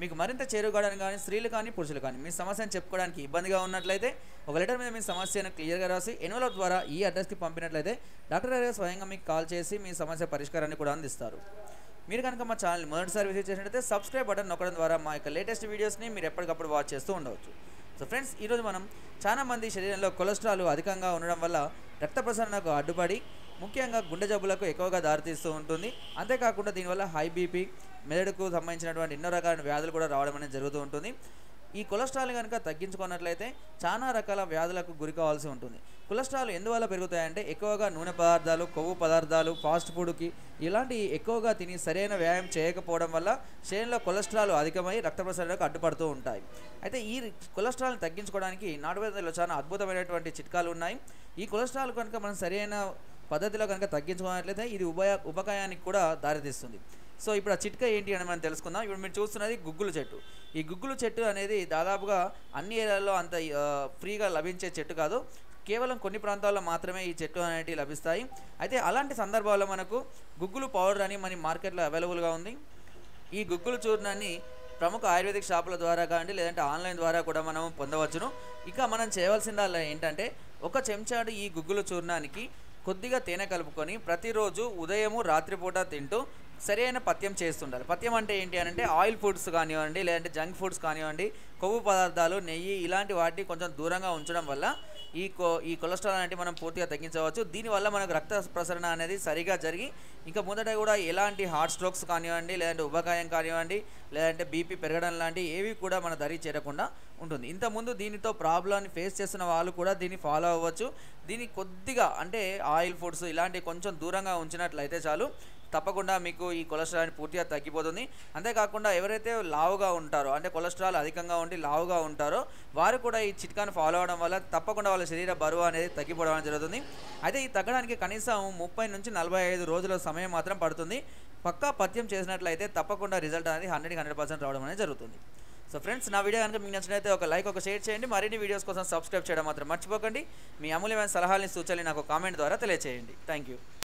మీకు మరింత చేరుకోవడానికి కానీ స్త్రీలు కానీ పురుషులు కానీ మీ సమస్యను చెప్పుకోవడానికి ఇబ్బందిగా ఉన్నట్లయితే ఒక లెటర్ మీద మీ సమస్యను క్లియర్గా రాసి ఎన్వలప్ ద్వారా ఈ అడ్రస్కి పంపినట్లయితే డాక్టర్ గారు స్వయంగా మీకు కాల్ చేసి మీ సమస్య పరిష్కారాన్ని కూడా అందిస్తారు. మీరు కనుక మా ఛానల్ మొదటిసారి విజిట్ చేసినట్లయితే సబ్స్క్రైబ్ బటన్ నొక్కడం ద్వారా మా యొక్క లేటెస్ట్ వీడియోస్ని మీరు ఎప్పటికప్పుడు వాచ్ చేస్తూ ఉండవచ్చు. సో ఫ్రెండ్స్ ఈరోజు మనం చాలా మంది శరీరంలో కొలెస్ట్రాల్ అధికంగా ఉండడం వల్ల రక్త ప్రసరణకు అడ్డుపడి ముఖ్యంగా గుండె జబ్బులకు ఎక్కువగా దారితీస్తూ ఉంటుంది. అంతేకాకుండా దీనివల్ల హై బీపీ మెదడుకు సంబంధించినటువంటి ఎన్నో రకాల వ్యాధులు కూడా రావడం అనేది జరుగుతూ ఉంటుంది. ఈ కొలెస్ట్రాల్ కనుక తగ్గించుకున్నట్లయితే చాలా రకాల వ్యాధులకు గురి కావాల్సి ఉంటుంది. కొలెస్ట్రాల్ ఎందువల్ల పెరుగుతాయంటే ఎక్కువగా నూనె పదార్థాలు కొవ్వు పదార్థాలు ఫాస్ట్ ఫుడ్కి ఇలాంటి ఎక్కువగా తిని సరైన వ్యాయామం చేయకపోవడం వల్ల శరీరంలో కొలెస్ట్రాల్ అధికమై రక్త ప్రసరణకు అడ్డుపడుతూ ఉంటాయి. అయితే ఈ కొలెస్ట్రాల్ని తగ్గించుకోవడానికి నాటువేదలో చాలా అద్భుతమైనటువంటి చిట్కాలు ఉన్నాయి. ఈ కొలెస్ట్రాల్ కనుక మనం సరైన పద్ధతిలో కనుక తగ్గించుకున్నట్లయితే ఇది ఉభయ ఉపకాయానికి కూడా దారితీస్తుంది. సో ఇప్పుడు ఆ చిట్కా ఏంటి అని మనం తెలుసుకుందాం. ఇప్పుడు మీరు చూస్తున్నది గుగ్గులు చెట్టు. ఈ గుగ్గులు చెట్టు అనేది దాదాపుగా అన్ని ఏరియాల్లో అంత ఫ్రీగా లభించే చెట్టు కాదు. కేవలం కొన్ని ప్రాంతాల్లో మాత్రమే ఈ చెట్లు అనేటివి లభిస్తాయి. అయితే అలాంటి సందర్భాల్లో మనకు గుగ్గులు పౌడర్ అని మన మార్కెట్లో అవైలబుల్గా ఉంది. ఈ గుగ్గులు చూర్ణాన్ని ప్రముఖ ఆయుర్వేదిక్ షాపుల ద్వారా కానీ లేదంటే ఆన్లైన్ ద్వారా కూడా మనం పొందవచ్చును. ఇక మనం చేయవలసిందల్లా ఏంటంటే ఒక చెంచాడు ఈ గుగ్గులు చూర్ణానికి కొద్దిగా తేనె కలుపుకొని ప్రతిరోజు ఉదయము రాత్రిపూట తింటూ సరైన పథ్యం చేస్తుండాలి. పథ్యం అంటే ఏంటి అని అంటే ఆయిల్ ఫుడ్స్ కానివ్వండి లేదంటే జంక్ ఫుడ్స్ కానివ్వండి కొవ్వు పదార్థాలు నెయ్యి ఇలాంటి వాటిని కొంచెం దూరంగా ఉంచడం వల్ల ఈ కొ ఈ కొలెస్ట్రాల్ అనేది మనం పూర్తిగా తగ్గించవచ్చు. దీనివల్ల మనకు రక్త ప్రసరణ అనేది సరిగా జరిగి ఇంకా మొదట కూడా ఎలాంటి హార్ట్ స్ట్రోక్స్ కానివ్వండి లేదంటే ఉబకాయం కానివ్వండి లేదంటే బీపీ పెరగడం లాంటి ఏవి కూడా మన దరి చేరకుండా ఉంటుంది. ఇంతకుముందు దీనితో ప్రాబ్లమ్ని ఫేస్ చేసిన వాళ్ళు కూడా దీన్ని ఫాలో అవ్వచ్చు. దీన్ని కొద్దిగా అంటే ఆయిల్ ఫుడ్స్ ఇలాంటివి కొంచెం దూరంగా ఉంచినట్లయితే చాలు. తప్పకుండా మీకు ఈ కొలెస్ట్రాల్ పూర్తిగా తగ్గిపోతుంది. అంతేకాకుండా ఎవరైతే లావుగా ఉంటారో అంటే కొలెస్ట్రాల్ అధికంగా ఉండి లావుగా ఉంటారో వారు కూడా ఈ చిట్కాను ఫాలో అవడం వల్ల తప్పకుండా వాళ్ళ శరీర బరువు అనేది తగ్గిపోవడం జరుగుతుంది. అయితే ఈ తగ్గడానికి కనీసం ముప్పై నుంచి నలభై ఐదు రోజుల సమయం మాత్రం పడుతుంది. పక్కా పత్యం చేసినట్లయితే తప్పకుండా రిజల్ట్ అనేది హండ్రెడ్కి హండ్రెడ్ పర్సెంట్ రావడం అనేది జరుగుతుంది. సో ఫ్రెండ్స్ నా వీడియో కనుక మీకు నచ్చినట్లయితే ఒక లైక్ ఒక షేర్ చేయండి. మరిన్ని వీడియోస్ కోసం సబ్స్క్రైబ్ చేయడం మాత్రం మర్చిపోకండి. మీ అమూల్యమైన సలహాలని సూచనలు నాకు కామెంట్ ద్వారా తెలియజేయండి థ్యాంక్ యూ.